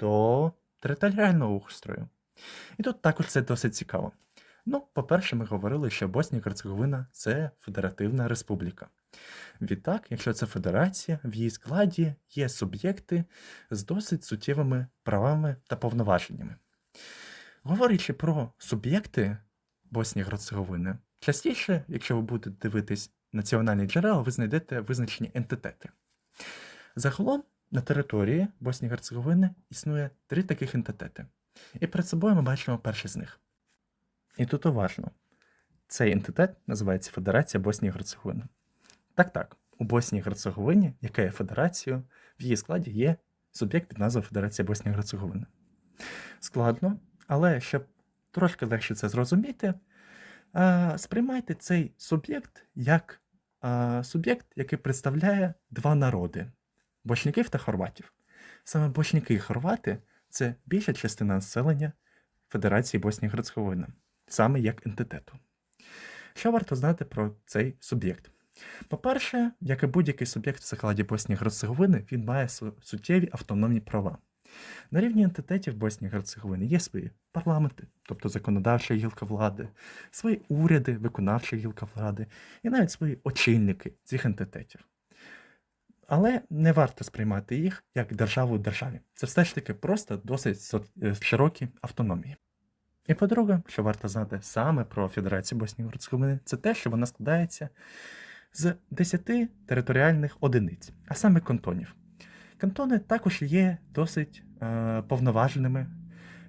до територіального устрою. І тут також це досить цікаво. Ну, по-перше, ми говорили, що Боснія і Герцеговина це федеративна республіка. Відтак, якщо це федерація, в її складі є суб'єкти з досить суттєвими правами та повноваженнями. Говорячи про суб'єкти Боснії і Герцеговини, частіше, якщо ви будете дивитись національні джерела, ви знайдете визначені ентитети. Загалом на території Боснії Герцеговини існує три таких ентитети. І перед собою ми бачимо перший з них. І тут уважно. Цей ентитет називається Федерація Боснії Герцеговини. Так, так, у Боснії Герцеговині, яка є федерацією, в її складі є суб'єкт під назвою Федерація Боснії Герцеговини. Складно, але щоб трошки легше це зрозуміти, е, сприймайте цей суб'єкт як е, суб'єкт, який представляє два народи бочняків та хорватів. Саме бочняки і хорвати це більша частина населення Федерації Боснії Герцеговини, саме як ентитету. Що варто знати про цей суб'єкт? По-перше, як і будь-який суб'єкт в складі Боснії Герцеговини, він має суттєві автономні права. На рівні ентитетів Боснії Герцеговини є свої парламенти, тобто законодавча гілка влади, свої уряди, виконавча гілка влади, і навіть свої очільники цих ентитетів. Але не варто сприймати їх як державу державі. Це все ж таки просто досить е, широкі автономії. І по-друге, що варто знати саме про Федерацію Боснії Герцеговини, це те, що вона складається з 10 територіальних одиниць, а саме кантонів. Кантони також є досить е, повноваженими.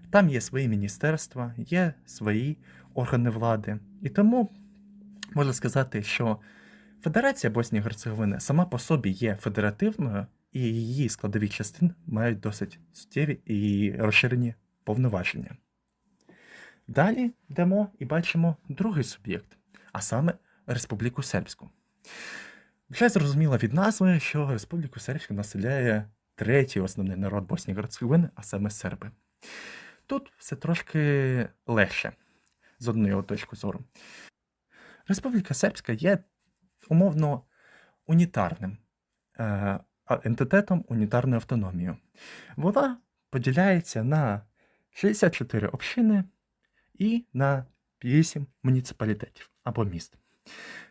Там є свої міністерства, є свої органи влади. І тому можна сказати, що Федерація Боснії Герцеговини сама по собі є федеративною, і її складові частини мають досить суттєві і розширені повноваження. Далі йдемо і бачимо другий суб'єкт, а саме Республіку Сербську. Вже зрозуміло від назви, що Республіку Сербську населяє третій основний народ Боснії Герцеговини, а саме серби. Тут все трошки легше з одної точки зору. Республіка Сербська є умовно унітарним е, ентитетом унітарною автономією. Вона поділяється на 64 общини і на 8 муніципалітетів або міст.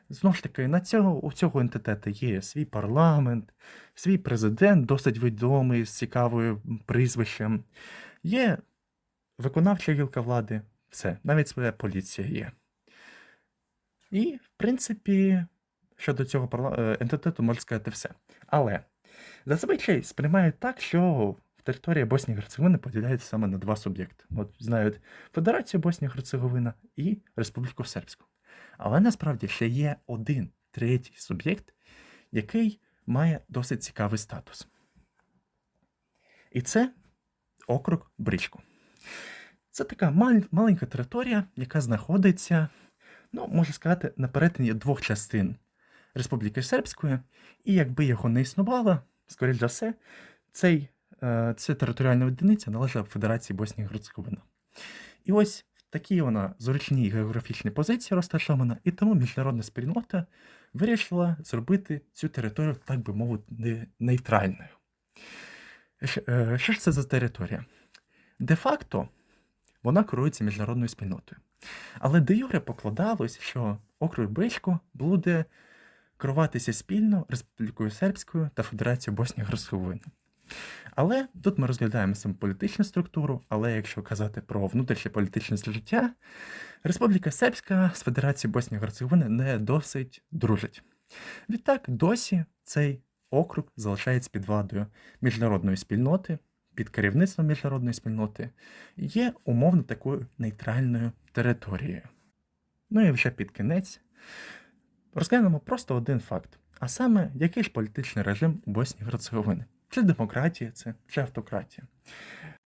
Знову ж таки, на цього, у цього ентитету є свій парламент, свій президент, досить відомий, з цікавим прізвищем. Є виконавча гілка влади, все, навіть своя поліція є. І, в принципі, щодо цього е, ентитету можна сказати все. Але зазвичай сприймають так, що територія Боснії Герцеговини поділяється саме на два суб'єкти. От знають Федерацію Боснія Герцеговина і Республіку Сербську. Але насправді ще є один третій суб'єкт, який має досить цікавий статус. І це округ Бричко. Це така маль- маленька територія, яка знаходиться, ну, можна сказати, на перетині двох частин Республіки Сербської, і якби його не існувало, скоріш за все, цей, е, ця територіальна одиниця належала Федерації Боснії і Герцеговина. І ось в такій вона зручній географічній позиції розташована, і тому міжнародна спільнота вирішила зробити цю територію, так би мовити, не- нейтральною. Що, е, ж це за територія? Де-факто вона керується міжнародною спільнотою. Але де юре покладалось, що округ Бричко буде керуватися спільно Республікою Сербською та Федерацією Боснії Герцеговини. Але тут ми розглядаємо саме політичну структуру, але якщо казати про внутрішнє політичне життя, Республіка Сербська з Федерацією Боснії Герцеговини не досить дружить. Відтак, досі цей округ залишається під владою міжнародної спільноти, під керівництвом міжнародної спільноти, є умовно такою нейтральною територією. Ну і вже під кінець розглянемо просто один факт. А саме, який ж політичний режим у Боснії Герцеговини? Чи демократія це, чи автократія?